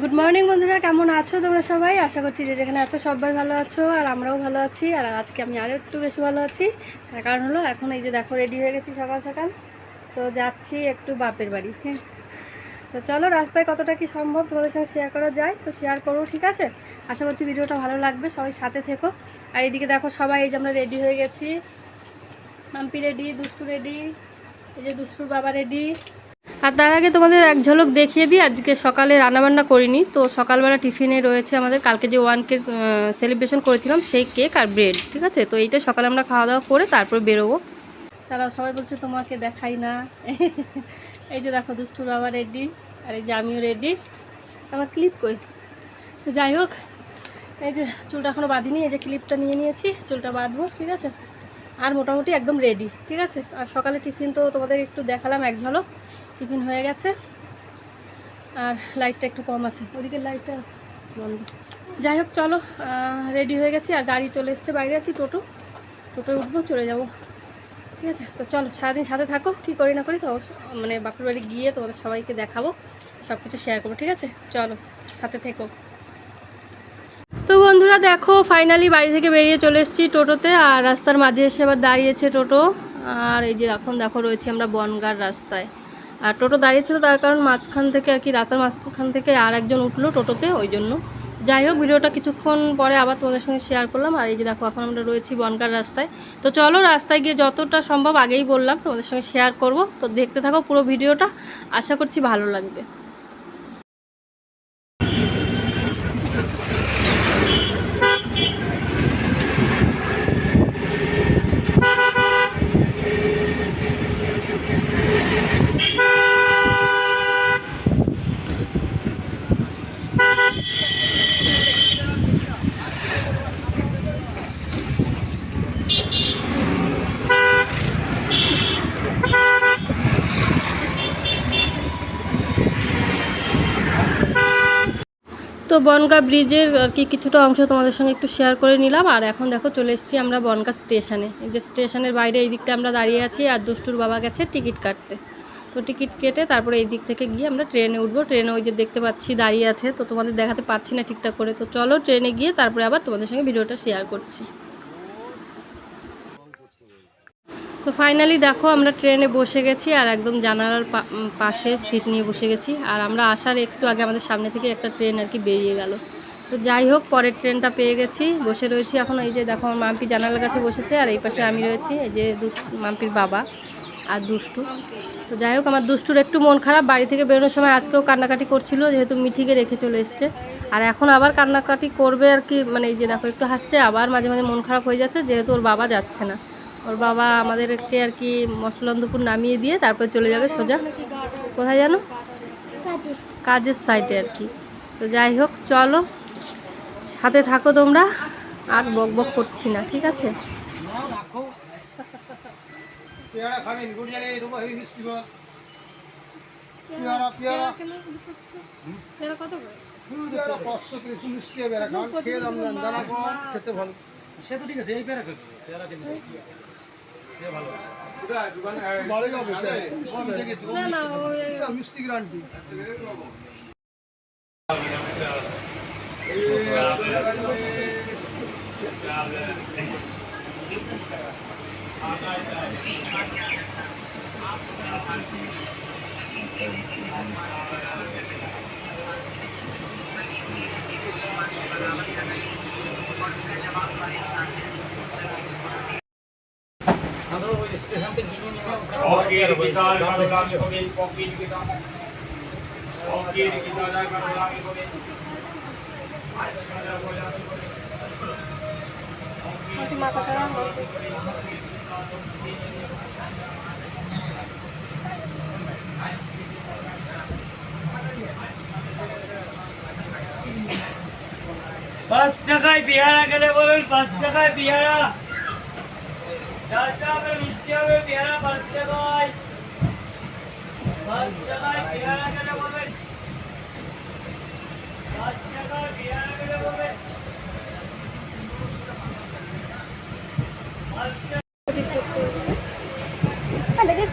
Good morning বন্ধুরা, কেমন আছো তোমরা সবাই? আশা করছি যে যেখানে আছো সবাই ভালো আছো, আর আমরাও ভালো আছি, আর আজকে আমি আরও একটু বেশি ভালো আছি। তার কারণ হলো, এখন এই যে দেখো রেডি হয়ে গেছি সকাল সকাল। তো যাচ্ছি একটু বাপের বাড়ি হ্যাঁ। তো চলো, রাস্তায় কতটা কি সম্ভব তোমাদের সঙ্গে শেয়ার করা যায়, তো শেয়ার করো, ঠিক আছে? আশা করছি ভিডিওটা ভালো লাগবে, সবাই সাথে থেকো। আর এদিকে দেখো, সবাই এই যে আমরা রেডি হয়ে গেছি। মাম্পি রেডি দুষ্টু রেডি এই যে দুষ্টুর বাবা রেডি আর তার আগে তোমাদের এক ঝলক দেখিয়ে দিই, আজকে সকালে রান্নাবান্না করিনি, তো সকালবেলা টিফিনে রয়েছে আমাদের, কালকে যে ওয়ান কেক সেলিব্রেশন করেছিলাম সেই কেক আর ব্রেড ঠিক আছে? তো এইটা সকালে আমরা খাওয়া দাওয়া করে তারপর বেরোবো। তারা সবাই বলছে, তোমাকে দেখাই না। এই যে দেখো, দুষ্টু বাবা রেডি আর এই যে আমিও রেডি আমার ক্লিপ কই? তো যাই হোক, এই যে চুলটা এখনও বাঁধিনি, এই যে ক্লিপটা নিয়ে নিয়েছি, চুলটা বাঁধবো, ঠিক আছে? আর মোটামুটি একদম রেডি ঠিক আছে? আর সকালে টিফিন তো তোমাদের একটু দেখালাম এক ঝলক। টিফিন হয়ে গেছে। আর লাইটটা একটু কম আছে। ওদিকে লাইটটা বন্ধ। যাই হোক, চলো রেডি হয়ে গেছি। আর গাড়ি চলে এসছে বাইরে আর কি, টোটো। টোটোয় উঠবো, চলে যাব। ঠিক আছে? তো চলো, সারাদিন সাথে থাকো। কী করি না করি তো মানে বাপের বাড়ি গিয়ে তোমাদের সবাইকে দেখাবো। সব কিছু শেয়ার করব, ঠিক আছে? চলো, সাথে থেকো। তো বন্ধুরা, দেখো ফাইনালি বাড়ি থেকে বেরিয়ে চলে এসেছি টোটোতে। আর রাস্তার মাঝে এসে আবার দাঁড়িয়েছে টোটো। আর এই যে এখন দেখো, রয়েছি আমরা বনগার রাস্তায়। আর টোটো দাঁড়িয়ে ছিল তার কারণ মাঝখান থেকে আর কি রাতের মাঝখান থেকে আর একজন উঠল টোটোতে, ওই জন্য। যাই হোক, ভিডিওটা কিছুক্ষণ পরে আবার তোমাদের সঙ্গে শেয়ার করলাম। আর এই যে দেখো, এখন আমরা রয়েছি বনকার রাস্তায়। তো চলো, রাস্তায় গিয়ে যতটা সম্ভব আগেই বললাম, তোমাদের সঙ্গে শেয়ার করব। তো দেখতে থাকো পুরো ভিডিওটা। আশা করছি ভালো লাগবে। তো বনগা ব্রিজের আর কি কিছুটা অংশ তোমাদের সঙ্গে একটু শেয়ার করে নিলাম। আর এখন দেখো চলে এসেছি আমরা বনগা স্টেশনে এই যে স্টেশনের বাইরে এই দিকটা আমরা দাঁড়িয়ে আছি আর দুষ্টুর বাবা গেছে টিকিট কাটতে। তো টিকিট কেটে তারপরে এই দিক থেকে গিয়ে আমরা ট্রেনে উঠবো। ট্রেনে ওই যে দেখতে পাচ্ছি দাঁড়িয়ে আছে। তো তোমাদের দেখাতে পারছি না ঠিকঠাক করে। তো চলো ট্রেনে গিয়ে তারপরে আবার তোমাদের সঙ্গে ভিডিওটা শেয়ার করছি। তো ফাইনালি দেখো আমরা ট্রেনে বসে গেছি আর একদম জানালার পাশে সিট নিয়ে বসে গেছি। আর আমরা আসার একটু আগে আমাদের সামনে থেকে একটা ট্রেন আর কি বেরিয়ে গেল। তো যাই হোক, পরের ট্রেনটা পেয়ে গেছি। বসে রয়েছি এখন এই যে দেখো আমার মাম্পি জানালার কাছে বসেছে আর এই পাশে আমি রয়েছি, এই যে মাম্পির বাবা আর দুষ্টু। তো যাই হোক, আমার দুষ্টুর একটু মন খারাপ। বাড়ি থেকে বেরোনোর সময় আজকেও কান্নাকাটি করছিল, যেহেতু মিঠিকে রেখে চলে এসছে। আর এখন আবার কান্নাকাটি করবে আর কি মানে এই যে দেখো, একটু হাসছে, আবার মাঝে মাঝে মন খারাপ হয়ে যাচ্ছে, যেহেতু ওর বাবা যাচ্ছে না। ওর বাবা আমাদেরকে আর কি মশলন্দপুর নামিয়ে দিয়ে তারপর চলে যাবে সোজা। কোথায় জানো? কাজের। সাইডে আর কি। তো যাই হোক চলো। সাথে থাকো তোমরা। আর বক বক করছি না ঠিক আছে? খেতে ভালো। সে তো ঠিক আছে এই পেয়ারা খাবি। পেয়ারা দেখেছি ও না না ওই বিশাল মিষ্টি গ্যারান্টি আমরা ওই স্টেশন থেকে কিনে পাঁচ টাকায় পেয়ারা গেলে বলুন পাঁচ টাকায় পেয়ারা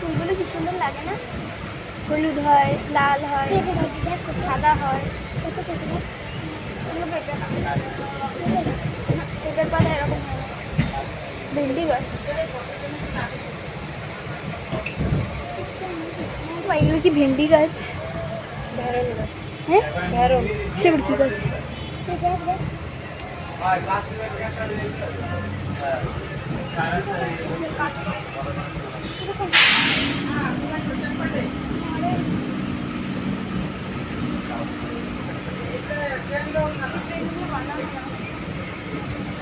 ফুলগুলো কি সুন্দর লাগে না? হলুদ হয় লাল হয় সাদা হয়। কত পেঁপে গাছ। এগুলো পেঁপে না পেঁপের পাতা এরকম হয় না। ভেন্ডি গাছ মা, এগুলো কি ভেন্ডি গাছ ঢেঁড়স গাছ হ্যাঁ ঢেঁড়স সেগুলো কি গাছ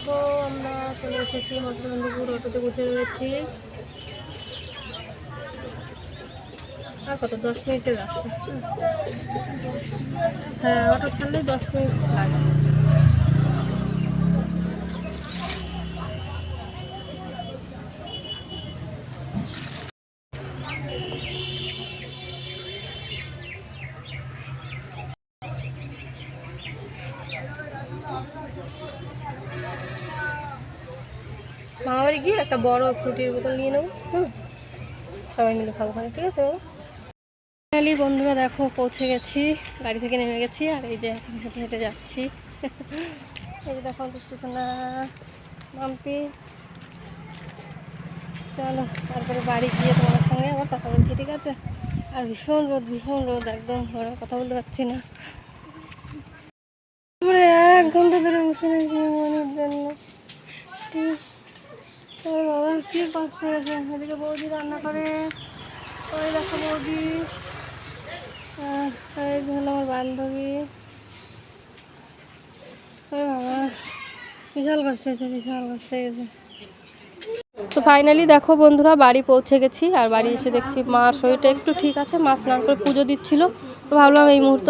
তো আমরা চলে এসেছি মসলাবন্ধপুর অটোতে বসে রয়েছি। আর কত? দশ মিনিটের রাস্তা। হ্যাঁ অটো ছাড়লেই দশ মিনিট লাগে মামাবাড়ি গিয়ে একটা বড় ফ্রুটির বোতল নিয়ে নেব, হুম? সবাই মিলে খাব ওখানে, ঠিক আছে ফাইনালি বন্ধুরা দেখো পৌঁছে গেছি, গাড়ি থেকে নেমে গেছি, আর এই যে এখন হেঁটে হেঁটে যাচ্ছি। এই যে দেখো স্টেশনে মাম্পি চলো, তারপরে বাড়ি গিয়ে তোমার সঙ্গে আবার কথা বলছি, ঠিক আছে? আর ভীষণ রোদ ভীষণ রোদ, একদম ঘরে কথা বলতে পারছি না। এক ঘণ্টা ধরে বসে মনের জন্য। ওর বাবা কি কষ্ট হয়েছে এদিকে বৌদি রান্না করে? ওই দেখো বৌদি। এই হলো আমার বান্ধবী। ওরে বাবা, বিশাল কষ্ট হয়েছে, বিশাল কষ্ট হয়েছে। তো ফাইনালি দেখো বন্ধুরা, বাড়ি পৌঁছে গেছি, আর বাড়ি এসে দেখছি মার শরীরটা একটু ঠিক আছে, মা স্নান করে পুজো দিচ্ছিল। তো ভাবলাম এই মুহূর্ত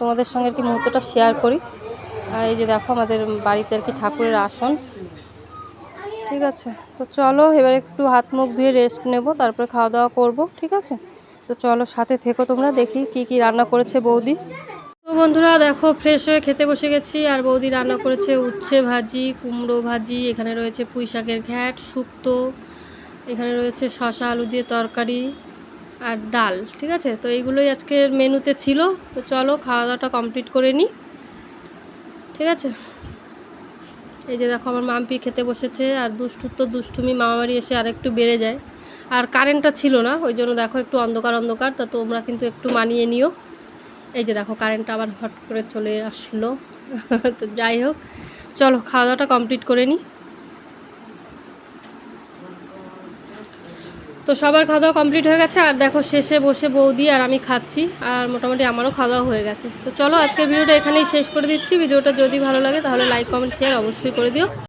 তোমাদের সঙ্গে আর কি মুহূর্তটা শেয়ার করি। আর এই যে দেখো আমাদের বাড়িতে আর কি ঠাকুরের আসন। ঠিক আছে। তো চলো, এবার একটু হাত মুখ ধুয়ে রেস্ট নেব, তারপরে খাওয়া দাওয়া করব, ঠিক আছে? তো চলো, সাথে থেকো তোমরা, দেখি কি কি রান্না করেছে বৌদি। তো বন্ধুরা, দেখো ফ্রেশ হয়ে খেতে বসে গেছি, আর বৌদি রান্না করেছে উচ্ছে ভাজি, কুমড়ো ভাজি, এখানে রয়েছে পুঁই শাকের ঘ্যাট, শুক্তো, এখানে রয়েছে শশা আলু দিয়ে তরকারি আর ডাল, ঠিক আছে? তো এইগুলোই আজকের মেনুতে ছিল। তো চলো, খাওয়া দাওয়াটা কমপ্লিট করে নিই ঠিক আছে? এই যে দেখো আমার মাম্পি খেতে বসেছে আর দুষ্টু তো দুষ্টুমি মামাবাড়ি এসে আর একটু বেড়ে যায়। আর কারেন্টটা ছিল না, ওই জন্য দেখো একটু অন্ধকার অন্ধকার, তা তোমরা কিন্তু একটু মানিয়ে নিও। এই যে দেখো কারেন্টটা আবার হট করে চলে আসলো। তো যাই হোক, চলো খাওয়া দাওয়াটা কমপ্লিট করে নিই। তো সবার খাওয়া দাওয়া কমপ্লিট হয়ে গেছে, আর দেখো শেষে বসে বৌদি আর আমি খাচ্ছি, আর মোটামুটি আমারও খাওয়া দাওয়া হয়ে গেছে। তো চলো আজকে ভিডিওটা এখানেই শেষ করে দিচ্ছি। ভিডিওটা যদি ভালো লাগে তাহলে লাইক কমেন্ট শেয়ার অবশ্যই করে দিও।